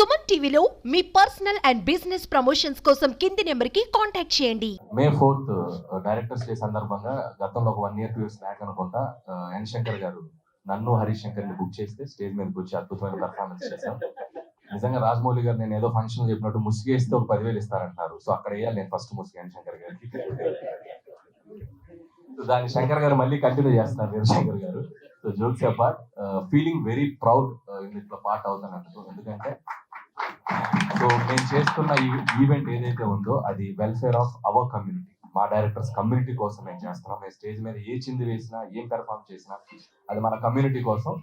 సుమన్ టీవీలో మీ personal and business promotions కోసం కింది నెంబర్కి కాంటాక్ట్ చేయండి. మే ఫోర్త్ డైరెక్టర్స్ డే సందర్భంగా గతంలో ఒక one year two years back అనుకుంటా ఎన్ శంకర్ గారు నన్ను హరీష్ శంకర్ని బుక్ చేస్తే స్టేజ్ మీదకి వచ్చి అద్భుతమైన పర్ఫార్మెన్స్ చేశాం. నిజంగా రాజమౌళి గారు నేను ఏదో ఫంక్షన్ చెప్పినట్టు ముసిగేస్తే ఒక పదివేలు ఇస్తారంటున్నారు. సో అక్కడ వేయాలి నేను ఫస్ట్ ముసుగు ఎన్ శంకర్ గారికి. దాన్ని శంకర్ గారు మళ్ళీ కంటిన్యూ చేస్తున్నారు వీర శంకర్ గారు. So jokes apart feeling very proud ఇట్లా పార్ట్ అవుతానందుకు ఎందుకంటే సో మేము చేస్తున్న ఈ ఈవెంట్ ఏదైతే ఉందో అది వెల్ఫేర్ ఆఫ్ అవర్ కమ్యూనిటీ మా డైరెక్టర్స్ కమ్యూనిటీ కోసం మేము చేస్తున్నాం. మేము స్టేజ్ మీద ఏ చింది వేసినా ఏం పెర్ఫామ్ చేసినా అది మన కమ్యూనిటీ కోసం.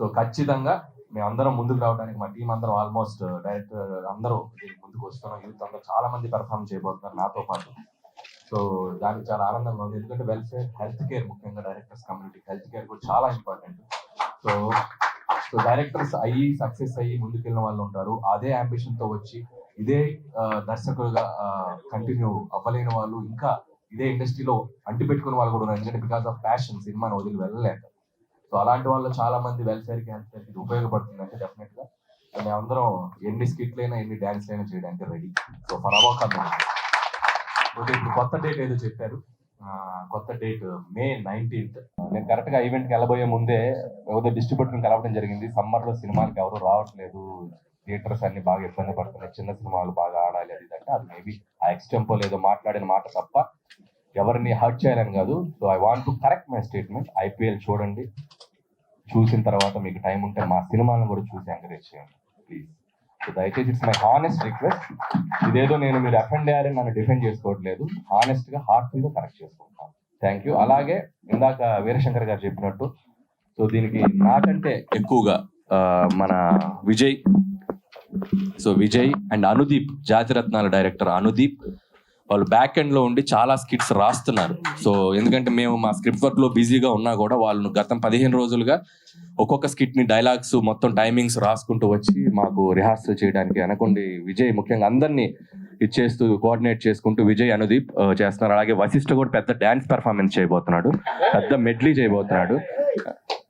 సో ఖచ్చితంగా మేము అందరం ముందుకు రావడానికి మా టీం అందరం ఆల్మోస్ట్ డైరెక్టర్ uh, అందరూ ముందుకు వస్తున్నాం. యూత్ అందరూ చాలా మంది పెర్ఫామ్ చేయబోతున్నారు నాతో పాటు. సో దానికి చాలా ఆనందంగా ఉంది. ఎందుకంటే వెల్ఫేర్ హెల్త్ కేర్ ముఖ్యంగా డైరెక్టర్స్ కమ్యూనిటీ హెల్త్ కేర్ కూడా చాలా ఇంపార్టెంట్ సో సో డైరెక్టర్స్ అయ్యి సక్సెస్ అయ్యి ముందుకెళ్ళిన వాళ్ళు ఉంటారు. అదే అంబిషన్తో వచ్చి ఇదే దర్శకులుగా కంటిన్యూ అవ్వలేని వాళ్ళు ఇంకా ఇదే ఇండస్ట్రీలో అంటిపెట్టుకునే వాళ్ళు కూడా ఉన్నారు. ఎందుకంటే బికాస్ ఆఫ్ ప్యాషన్ సినిమాను వదిలి వెళ్ళలేక. సో అలాంటి వాళ్ళు చాలా మంది వెల్ఫేర్కి హెల్త్ కేర్కి ఉపయోగపడుతుంది అంటే డెఫినెట్గా మేమందరం ఎన్ని స్కిట్లైనా ఎన్ని డాన్స్ అయినా చేయడానికి ready so for our okay ఇప్పుడు కొత్త డేట్ ఏదో చెప్పారు. కొత్త డేట్ మే నైన్టీన్త్. నేను కరెక్ట్గా ఈవెంట్కి వెళ్ళబోయే ముందే ఎవరో డిస్ట్రిబ్యూటర్ కలవడం జరిగింది. సమ్మర్లో సినిమాలకి ఎవరు రావట్లేదు. థియేటర్స్ అన్ని బాగా ఇబ్బంది పడుతున్నాయి. చిన్న సినిమాలు బాగా ఆడాలి అది అంటే అది మేబీ ఆ ఎక్స్టెంపో ఏదో మాట్లాడిన మాట తప్ప ఎవరిని హర్ట్ చేయాలని కాదు. So I want to correct my statement IPL చూడండి. చూసిన తర్వాత మీకు టైం ఉంటే మా సినిమాలను కూడా చూసి ఎంకరేజ్ చేయండి. ప్లీజ్ దయచేసి ఇట్స్ మై హానెస్ట్ రిక్వెస్ట్. ఇదేదో నేను మీరు అఫెండ్ అయ్యారని నన్ను డిఫెండ్ చేసుకోవట్లేదు. హానెస్ట్గా హార్ట్ఫుల్గా కరెక్ట్ చేసుకుంటాను థ్యాంక్ యూ అలాగే ఇందాక వీరశంకర్ గారు చెప్పినట్టు సో దీనికి నాకంటే ఎక్కువగా మన విజయ్ సో విజయ్ అండ్ అనుదీప్ జాతిరత్నాల డైరెక్టర్ అనుదీప్ వాళ్ళు బ్యాక్ ఎండ్లో ఉండి చాలా స్కిట్స్ రాస్తున్నారు. సో ఎందుకంటే మేము మా స్క్రిప్ట్ వర్క్లో బిజీగా ఉన్నా కూడా వాళ్ళు గతం పదిహేను రోజులుగా ఒక్కొక్క స్కిట్ని డైలాగ్స్ మొత్తం టైమింగ్స్ రాసుకుంటూ వచ్చి మాకు రిహార్సల్ చేయడానికి అనుకోండి విజయ్ ముఖ్యంగా అందరినీ ఇచ్చేస్తూ కోఆర్డినేట్ చేసుకుంటూ విజయ్ అనుదీప్ చేస్తున్నారు. అలాగే వశిష్ఠ కూడా పెద్ద డాన్స్ పెర్ఫార్మెన్స్ చేయబోతున్నాడు. పెద్ద మెడ్లీ చేయబోతున్నాడు.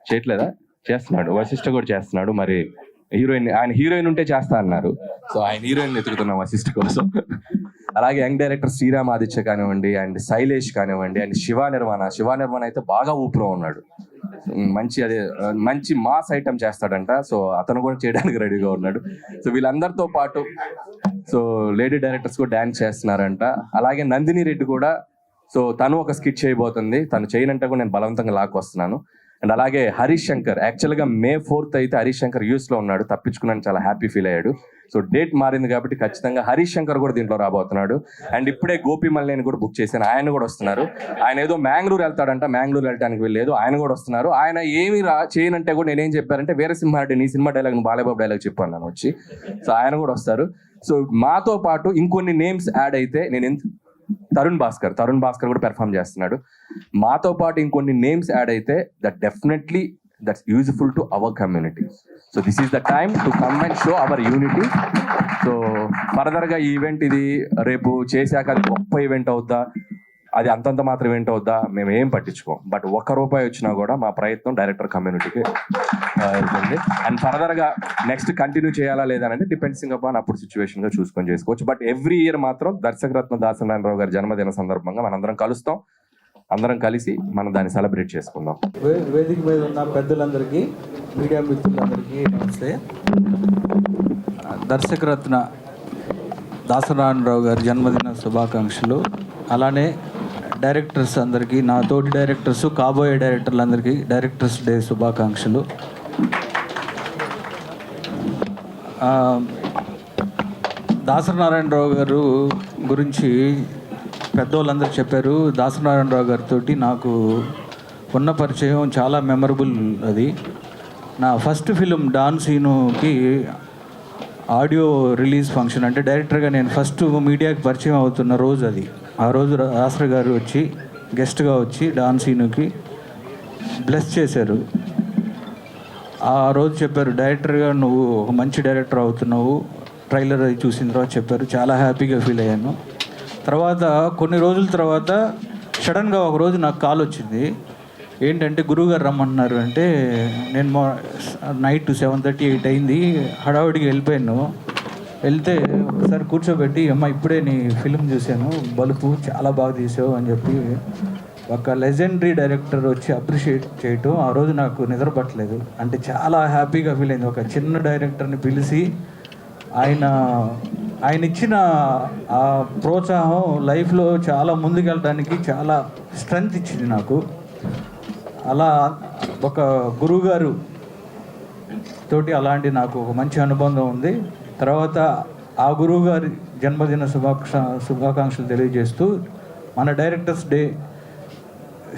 చేయట్లేదా? చేస్తున్నాడు. వశిష్ఠ కూడా చేస్తున్నాడు. మరి హీరోయిన్ ఆయన హీరోయిన్ ఉంటే చేస్తా అన్నారు. సో ఆయన హీరోయిన్ ఎతుకుతున్నాం వశిష్ఠ కోసం. అలాగే యంగ్ డైరెక్టర్ శ్రీరామ్ ఆదిత్య కానివ్వండి అండ్ శైలేష్ కానివ్వండి అండ్ శివ నిర్మాణ. శివ నిర్మాణ అయితే బాగా ఊపిలో ఉన్నాడు. మంచి అదే మంచి మాస్ ఐటమ్ చేస్తాడంట. సో అతను కూడా చేయడానికి రెడీగా ఉన్నాడు. సో వీళ్ళందరితో పాటు సో లేడీ డైరెక్టర్స్ కూడా డాన్స్ చేస్తున్నారంట. అలాగే నందిని రెడ్డి కూడా సో తను ఒక స్కిట్ చేయబోతుంది. తను చేయనంటే కూడా నేను బలవంతంగా లాక్కొస్తున్నాను. అండ్ అలాగే హరీష్ శంకర్ యాక్చువల్గా మే ఫోర్త్ అయితే హరీష్ శంకర్ యూఎస్లో ఉన్నాడు. తప్పించుకున్నాను చాలా హ్యాపీ ఫీల్ అయ్యాడు. సో డేట్ మారింది కాబట్టి ఖచ్చితంగా హరీష్ శంకర్ కూడా దీంట్లో రాబోతున్నాడు. అండ్ ఇప్పుడే గోపి మల్లేని కూడా బుక్ చేశాను. ఆయన కూడా వస్తున్నారు. ఆయన ఏదో మ్యాంగ్లూర్ వెళ్తాడంట. మ్యాంగ్లూర్ వెళ్ళడానికి వెళ్ళలేదు ఆయన కూడా వస్తున్నారు. ఆయన ఏమి రా చేయనంటే కూడా నేనేం చెప్పారంటే వేరే నీ సినిమా డైలాగ్ బాలేబాబు డైలాగ్ చెప్పాను నేను వచ్చి. సో ఆయన కూడా వస్తారు. సో మాతో పాటు ఇంకొన్ని నేమ్స్ యాడ్ అయితే నేను ఎంత తరుణ్ భాస్కర్ తరుణ్ భాస్కర్ కూడా పెర్ఫామ్ చేస్తున్నాడు. మాతో పాటు ఇంకొన్ని నేమ్స్ యాడ్ అయితే that definitely that's useful to our community so this is the time to come and show our unity so ఫర్దర్గా ఈ ఈవెంట్ ఇది రేపు చేశాక అది గొప్ప ఈవెంట్ అవుద్దా? అది అంతంత మాత్రం ఈవెంట్ అవుద్దా? మేము ఏం పట్టించుకోం. బట్ ఒక్క రూపాయి వచ్చినా కూడా మా ప్రయత్నం డైరెక్టర్ కమ్యూనిటీకి వెళ్తుంది. అండ్ ఫర్దర్గా నెక్స్ట్ కంటిన్యూ చేయాలా లేదా అంటే డిపెండ్సింగ్ అపాన్ అప్పుడు సిచ్యువేషన్గా చూసుకొని చేసుకోవచ్చు. బట్ ఎవ్రీ ఇయర్ మాత్రం దర్శకరత్న దాసనారాయణరావు గారి జన్మదిన సందర్భంగా మనందరం కలుస్తాం. అందరం కలిసి మనం దాన్ని సెలబ్రేట్ చేసుకుందాం. వే- వేదిక మీద ఉన్న పెద్దలందరికీ మీడియా మిత్రులందరికీ నమస్తే. దర్శకరత్న దాసనారాయణరావు గారి జన్మదిన శుభాకాంక్షలు. అలానే డైరెక్టర్స్ అందరికీ నా తోటి డైరెక్టర్స్ కాబోయే డైరెక్టర్లందరికీ డైరెక్టర్స్ డే శుభాకాంక్షలు. దాసనారాయణరావు గారు గురించి పెద్దోళ్ళందరూ చెప్పారు దాసనారాయణరావు గారితో నాకు ఉన్న పరిచయం చాలా మెమరబుల్ అది. నా ఫస్ట్ ఫిలిం డాన్ సీనుకి ఆడియో రిలీజ్ ఫంక్షన్ అంటే డైరెక్టర్గా నేను ఫస్ట్ మీడియాకి పరిచయం అవుతున్న రోజు అది. ఆ రోజు రాసర్ గారు వచ్చి గెస్ట్గా వచ్చి డాన్ సీనుకి బ్లెస్ చేశారు. ఆ రోజు చెప్పారు డైరెక్టర్గా నువ్వు ఒక మంచి డైరెక్టర్ అవుతున్నావు. ట్రైలర్ అది చూసిన తర్వాత చెప్పారు చాలా హ్యాపీగా ఫీల్ అయ్యాను. తర్వాత కొన్ని రోజుల తర్వాత సడన్గా ఒక రోజు నాకు కాల్ వచ్చింది. ఏంటంటే గురువుగారు రమ్మన్నారు అంటే నేను మా నైట్ సెవెన్ థర్టీ ఎయిట్ అయింది. హడావుడికి వెళ్ళిపోయాను. వెళ్తే ఒకసారి కూర్చోబెట్టి అమ్మ ఇప్పుడే నీ ఫిలిం చూశాను. బలుపు చాలా బాగా తీసావు అని చెప్పి ఒక లెజెండరీ డైరెక్టర్ వచ్చి అప్రిషియేట్ చేయటం ఆ రోజు నాకు నిద్రపట్టలేదు. అంటే చాలా హ్యాపీగా ఫీల్ అయింది. ఒక చిన్న డైరెక్టర్ని పిలిచి ఆయన ఆయన ఇచ్చిన ఆ ప్రోత్సాహం లైఫ్లో చాలా ముందుకెళ్ళడానికి చాలా స్ట్రెంగ్త్ ఇచ్చింది నాకు. అలా ఒక గురువుగారు తోటి అలాంటి నాకు ఒక మంచి అనుబంధం ఉంది. తర్వాత ఆ గురువు గారి జన్మదిన శుభాక్ష శుభాకాంక్షలు తెలియజేస్తూ మన డైరెక్టర్స్ డే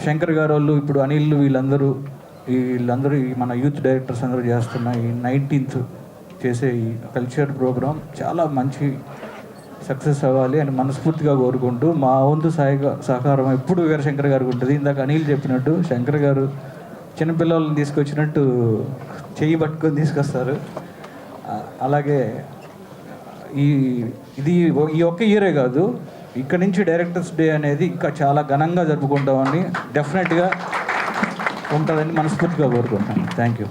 శంకర్ గారు వాళ్ళు ఇప్పుడు అనిల్ వీళ్ళందరూ వీళ్ళందరూ మన యూత్ డైరెక్టర్స్ అందరూ చేస్తున్న ఈ నైన్టీన్త్ చేసే ఈ కల్చర్ ప్రోగ్రాం చాలా మంచి సక్సెస్ అవ్వాలి అని మనస్ఫూర్తిగా కోరుకుంటూ మా వంతు సహాయ సహకారం ఎప్పుడు శంకర్ గారికి ఉంటుంది. ఇందాక అనిల్ చెప్పినట్టు శంకర్ గారు చిన్నపిల్లల్ని తీసుకొచ్చినట్టు చెయ్యి పట్టుకొని తీసుకొస్తారు. అలాగే ఈ ఇది ఈ ఒక్క ఇయరే కాదు ఇక్కడ నుంచి డైరెక్టర్స్ డే అనేది ఇంకా చాలా ఘనంగా జరుపుకుంటామని డెఫినెట్గా ఉంటుందని మనస్ఫూర్తిగా కోరుకుంటాను థ్యాంక్ యూ